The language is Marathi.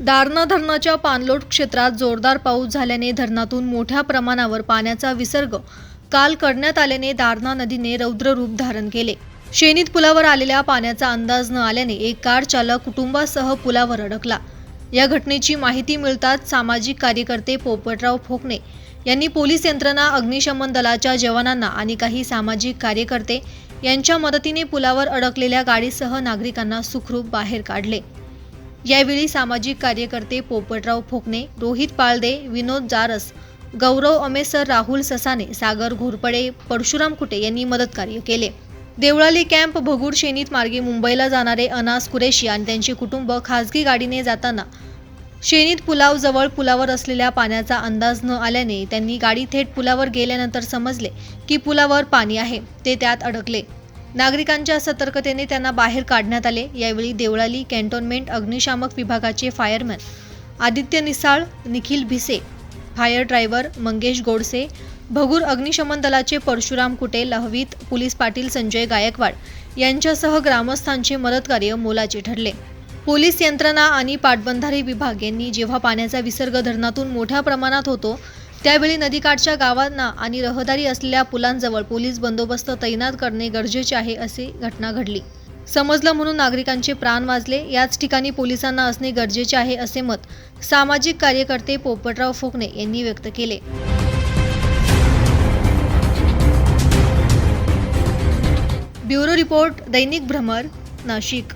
दारणा धरणाच्या पाणलोट क्षेत्रात जोरदार पाऊस झाल्याने धरणातून मोठ्या प्रमाणावर पाण्याचा विसर्ग काल करण्यात आल्याने दारणा नदीने रौद्र रूप धारण केले. शेनीत पुलावर आलेल्या पाण्याचा अंदाज न आल्याने एक कार चालक कुटुंबासह पुलावर अडकला. या घटनेची माहिती मिळताच सामाजिक कार्यकर्ते पोपटराव फोकणे यांनी पोलीस यंत्रणा अग्निशमन दलाच्या जवानांना आणि काही सामाजिक कार्यकर्ते यांच्या मदतीने पुलावर अडकलेल्या गाडीसह नागरिकांना सुखरूप बाहेर काढले. यावेळी सामाजिक कार्यकर्ते पोपटराव फोकणे रोहित पाळदे विनोद जारस गौरव अमेसर राहुल ससाने सागर घोरपडे परशुराम कुटे यांनी मदतकार्य केले. देवळाली कॅम्प भगूर शेनीत मार्गे मुंबईला जाणारे अनास कुरेशी आणि त्यांचे कुटुंब खासगी गाडीने जाताना. शेनीत पुलावजवळ पुलावर असलेल्या पाण्याचा अंदाज न आल्याने त्यांनी गाडी थेट पुलावर गेल्यानंतर समजले की पुलावर पाणी आहे ते त्यात अडकले. नागरिकांच्या सतर्कतेने त्यांना बाहेर काढण्यात आले. यावेळी देवळाली कॅन्टोन्मेंट अग्निशामक विभागाचे fireman Aditya Nisal Nikhil Bhise fire driver Mangesh Godse Bhagur अग्निशमन दलाचे परशुराम कुटे लहवीत पोलीस पाटील संजय गायकवाड यांच्यासह ग्रामस्थांचे मदतकार्य मोलाचे ठरले. पोलीस यंत्रणा आणि पाटबंधारे विभाग यांनी जेव्हा पाण्याचा विसर्ग धरणातून मोठ्या प्रमाणात होतो त्यावेळी नदीकाठच्या गावांना आणि रहदारी असलेल्या पुलांजवळ पोलीस बंदोबस्त तैनात करणे गरजेचे आहे असे घटना घडली. समजलं म्हणून नागरिकांचे प्राण वाजले याच ठिकाणी पोलिसांना असणे गरजेचे आहे असे मत सामाजिक कार्यकर्ते पोपटराव फुकणे यांनी व्यक्त केले. ब्युरो रिपोर्ट दैनिक भ्रमर नाशिक.